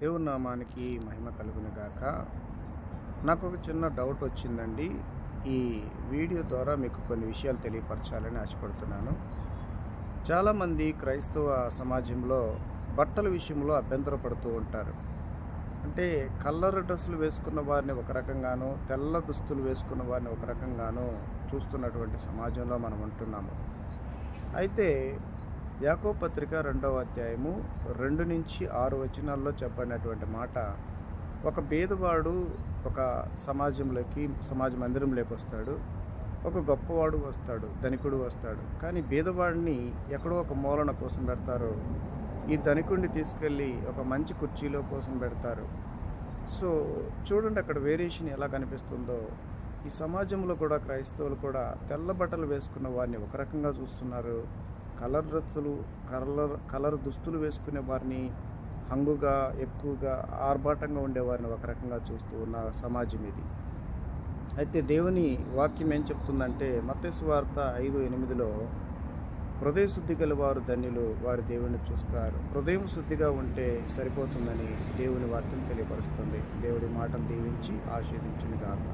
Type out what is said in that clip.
దేవుని నామానికి మహిమ కలుగునిగాక నాకు ఒక చిన్న డౌట్ వచ్చిందండి. ఈ వీడియో ద్వారా మీకు కొన్ని విషయాలు తెలియపరచాలని ఆశపడుతున్నాను. చాలామంది క్రైస్తవ సమాజంలో బట్టల విషయంలో అభ్యంతరపడుతూ ఉంటారు. అంటే కల్లర్ డ్రెస్సులు వేసుకున్న వారిని ఒక రకంగాను తెల్ల దుస్తులు వేసుకున్న వారిని ఒక రకంగాను చూస్తున్నటువంటి సమాజంలో మనం ఉంటున్నాము. అయితే యాకో పత్రిక రెండవ అధ్యాయము రెండు నుంచి ఆరు వచనాల్లో చెప్పబడినటువంటి మాట ఒక బీదవాడు ఒక సమాజంలోకి సమాజ మందిరంలోకి వస్తాడు ఒక గొప్పవాడు వస్తాడు ధనికుడు వస్తాడు. కానీ బీదవాడిని ఎక్కడో ఒక మూలన కోసం పెడతారు. ఈ ధనికుడిని తీసుకెళ్ళి ఒక మంచి కుర్చీలో కోసం పెడతారు. సో చూడండి అక్కడ వేరియేషన్ ఎలా కనిపిస్తుందో. ఈ సమాజంలో కూడా క్రైస్తవులు కూడా తెల్ల బట్టలు వేసుకున్న వారిని ఒక రకంగా చూస్తున్నారు. కలర్ డ్రెస్సులు కలర్ కలర్ దుస్తులు వేసుకునే వారిని హంగుగా ఎక్కువగా ఆర్భాటంగా ఉండేవారిని ఒక రకంగా చూస్తూ ఉన్న సమాజం ఇది. అయితే దేవుని వాక్యం ఏం చెప్తుందంటే మత్తేసు వార్త ఐదు ఎనిమిదిలో హృదయ శుద్ధి గల వారు ధన్యులు వారి దేవుని చూస్తారు. హృదయం శుద్ధిగా ఉంటే సరిపోతుందని దేవుని వాక్యం తెలియపరుస్తుంది. దేవుడి మాటలు దీవించి ఆశీర్దించును గాక